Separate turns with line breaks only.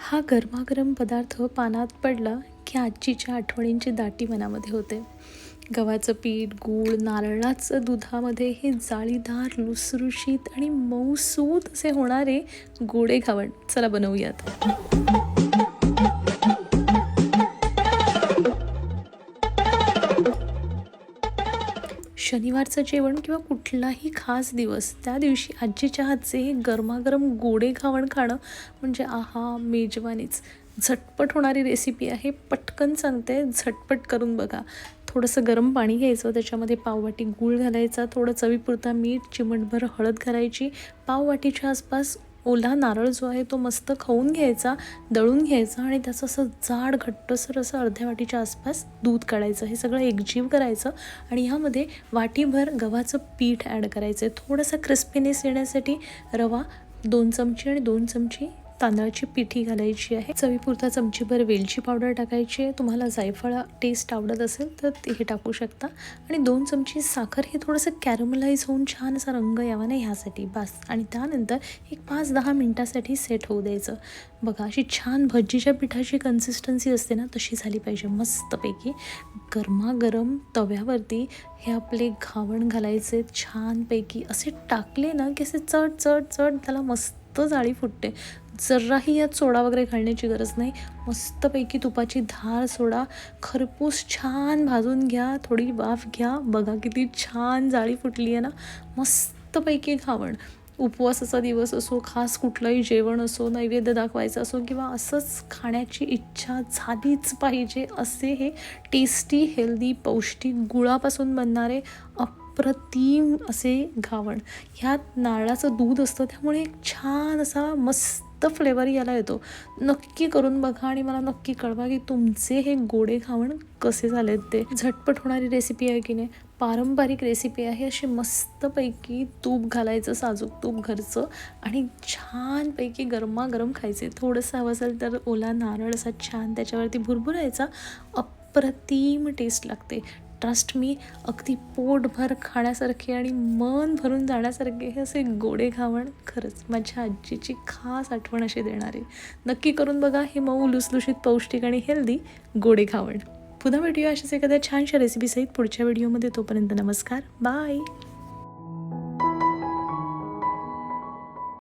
हा गरमागरम पदार्थ पानात पडला की आजीच्या आठवणींची दाटी मनामध्ये होते. गव्हाचं पीठ गूळ नारळाचं दुधामध्ये हे जाळीदार लुसरुशीत आणि मऊसूत असे होणारे गोडे घावण. चला बनवूयात. शनिवारचं जेवण किंवा कुठलाही खास दिवस त्या दिवशी आजीच्या हातचे हे गरमागरम गोडे खावण खाणं म्हणजे आहा मेजवानीच. झटपट होणारी रेसिपी आहे पटकन सांगते झटपट करून बघा. थोडंसं गरम पाणी घ्यायचं त्याच्यामध्ये पाववाटी गूळ घालायचा थोडं चवीपुरता मीठ चिमटभर हळद घालायची. पाववाटीच्या आसपास ओला नारळ जो आहे तो मस्त खाऊन घ्यायचा दळून घ्यायचा आणि त्याचं असं जाड घट्टसर असं अर्ध्या वाटीच्या आसपास दूध काढायचं. हे सगळं एकजीव करायचं आणि ह्यामध्ये वाटीभर गव्हाचं पीठ ॲड करायचं आहे. थोडंसं क्रिस्पीनेस येण्यासाठी रवा दोन चमचे आणि दोन चमची तांदळाची पिठी घालायची आहे. चवीपुरता चमचीभर वेलची पावडर टाकायची आहे. तुम्हाला जायफळ टेस्ट आवडत असेल तर ते हे टाकू शकता. आणि दोन चमची साखर हे थोडंसं कॅरमलाईज होऊन छान असा रंग यावा ना ह्यासाठी. बस. आणि त्यानंतर एक पाच दहा मिनटासाठी सेट होऊ द्यायचं. बघा अशी छान भज्जीच्या पिठाची कन्सिस्टन्सी असते ना तशी झाली पाहिजे मस्तपैकी. गरमागरम तव्यावरती हे आपले घावण घालायचे छानपैकी. असे टाकले ना की असे चट चट चढ त्याला मस्त जाळी फुटते. जराही यात सोडा वगैरे घालण्याची गरज नाही. मस्तपैकी तुपाची धार सोडा. खरपूस छान भाजून घ्या. थोडी वाफ घ्या. बघा किती छान जाळी फुटली आहे ना. मस्तपैकी घावण. उपवासाचा दिवस असो खास कुठलंही जेवण असो नैवेद्य दाखवायचं असो किंवा असंच खाण्याची इच्छा झालीच पाहिजे असे हे टेस्टी हेल्दी पौष्टिक गुळापासून बनणारे अप्रतिम असे घावण. ह्यात नारळाचं दूध असतं. त्यामुळे एक छान असा मस्त फ्लेवर याला येतो. नक्की करून बघा आणि मला नक्की कळवा की तुमचे हे गोडे खावण कसे झालेत ते. झटपट होणारी रेसिपी आहे की नाही? पारंपरिक रेसिपी आहे. अशी मस्तपैकी तूप घालायचं साजूक तूप घरचं आणि छानपैकी गरमागरम खायचे. थोडंसं हवं असेल तर ओला नारळ असा छान त्याच्यावरती भुरभुरायचा अप्रतिम टेस्ट लागते. ट्रस्ट मी अगदी पोटभर खाण्यासारखे आणि मन भरून जाण्यासारखे हे असे गोडे घावण खरंच माझ्या आजीची खास आठवण अशी देणारे. नक्की करून बघा हे मऊ लुसलुशीत पौष्टिक आणि हेल्दी गोडे घावण पुन्हा भेटूया अशाच एखाद्या छानशा रेसिपीसहित पुढच्या व्हिडिओमध्ये तोपर्यंत नमस्कार. बाय